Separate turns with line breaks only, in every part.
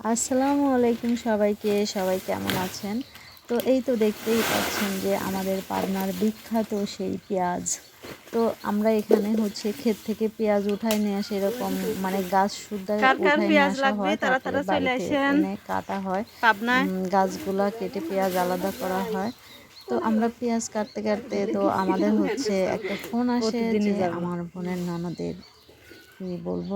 আসসালামু আলাইকুম সবাইকে সবাই কেমন আছেন? তো এই তো দেখতেই পাচ্ছেন যে আমাদের পাবনার বিখ্যাত সেই পেঁয়াজ। তো আমরা এখানে হচ্ছে ক্ষেত থেকে পেঁয়াজ উঠায় নিয়ে আসে এরকম মানে গাছ শুদ্ধ কাটা হয়। গাছগুলা কেটে পেঁয়াজ আলাদা করা হয়। তো আমরা পেঁয়াজ কাটতে কাটতে তো আমাদের হচ্ছে একটা ফোন আসে যে আমার বোনের ননদের কি বলব?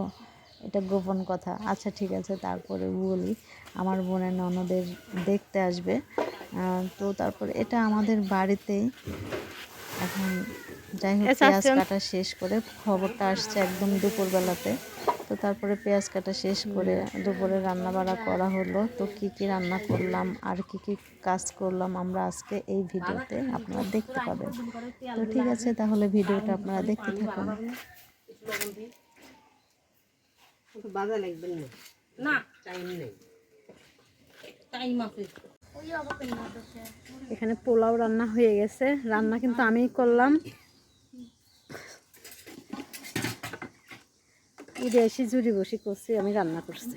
এটা গোপন কথা। আচ্ছা ঠিক আছে তারপরে বলি। আমার বোনের ননদের দেখতে আসবে। তো তারপরে এটা আমাদের বাড়িতেই এখন যাই হোক পেঁয়াজ কাটা শেষ করে খবরটা আসছে একদম দুপুরবেলাতে। তো তারপরে পেঁয়াজ কাটা শেষ করে দুপুরে রান্না বাড়া করা হলো। তো কি কি রান্না করলাম আর কি কি কাজ করলাম আমরা আজকে এই ভিডিওতে আপনারা দেখতে পাবেন। তো ঠিক আছে তাহলে ভিডিওটা আপনারা দেখতে থাকুন।
বাজা লাগবে না।
না।
টাইম নেই।
টাইম আছে। এখানে পোলাও রান্না হয়ে গেছে। রান্না কিন্তু আমিই করলাম। ঈদে এসে জুড়ি বসি করছি আমি রান্না করছি।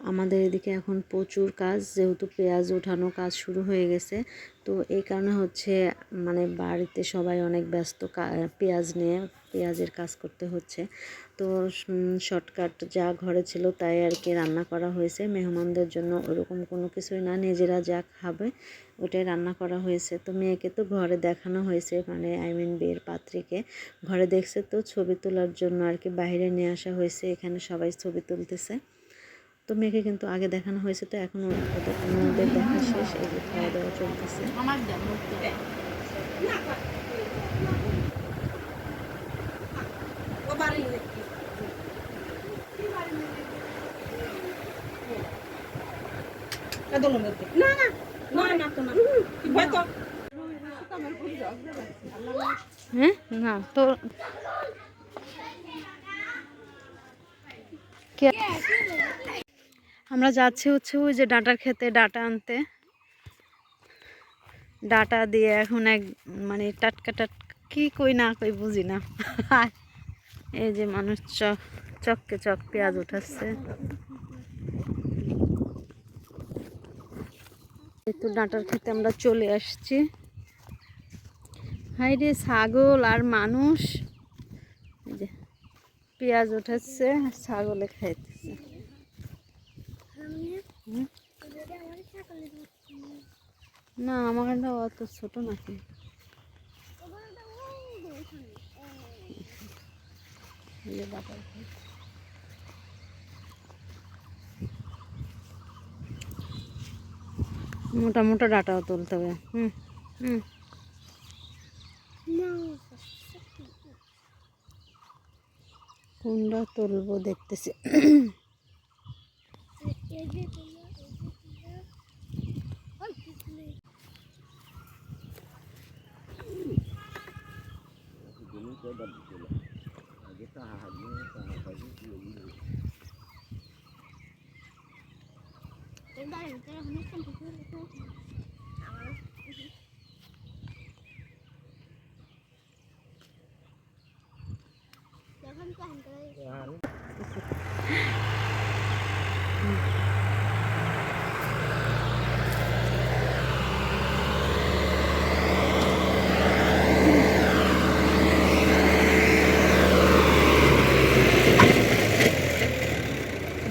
আমাদের এদিকে এখন প্রচুর কাজ, যেহেতু পেঁয়াজ ওঠানো কাজ শুরু হয়ে গেছে, তো এই কারণে হচ্ছে মানে বাড়িতে সবাই অনেক ব্যস্ত পেঁয়াজ নিয়ে, পেঁয়াজের কাজ করতে হচ্ছে। তো শর্টকাট যা ঘরে ছিল তাই আর কি রান্না করা হয়েছে। মেহমানদের জন্য ওরকম কোনো কিছুই না, নিজেরা যা খাবে ওটাই রান্না করা হয়েছে। তো মেয়েকে তো ঘরে দেখানো হয়েছে মানে আই মিন বিয়ের পাত্রীকে। ঘরে দেখছে তো ছবি তোলার জন্য আর কি বাইরে নিয়ে আসা হয়েছে, এখানে সবাই ছবি তুলতেছে। তো মেয়েকে কিন্তু আগে দেখানো হয়েছে, তো এখন ওদের দেখা শেষ, এই যে খাওয়া দাওয়া চলতেছে।
না হ্যাঁ? না, তো কে- আমরা যাচ্ছি হচ্ছে ওই যে ডাটার খেতে ডাটা আনতে। ডাটা দিয়ে এখন এক মানে টাটকা টাটকা, কি কই না কই বুঝি না। এই যে মানুষ চক চককে চক পেঁয়াজ উঠাচ্ছে। তো ডাঁটার খেতে আমরা চলে আসছি। হাই রে ছাগল আর মানুষ। পেঁয়াজ উঠাচ্ছে ছাগলে খাইতেছে? না আমারটা অত ছোট নাকি। মোটা মোটা ডাটাও তুলতে হবে। হুম হুম। কোনটা তুলবো দেখতেছি।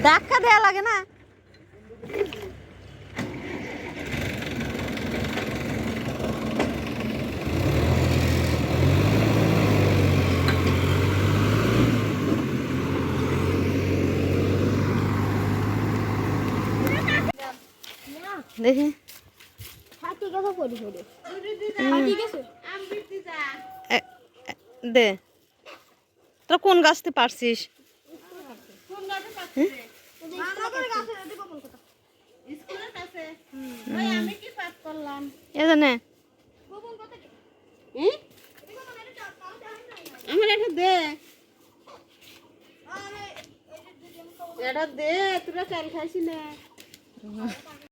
ধাক্কা দেয়া লাগে না? দেখি। দে। তোরা কোন গাছতে পারছিস?
আমার এটা দে এটা দে, তোরা চাল খাইছি না।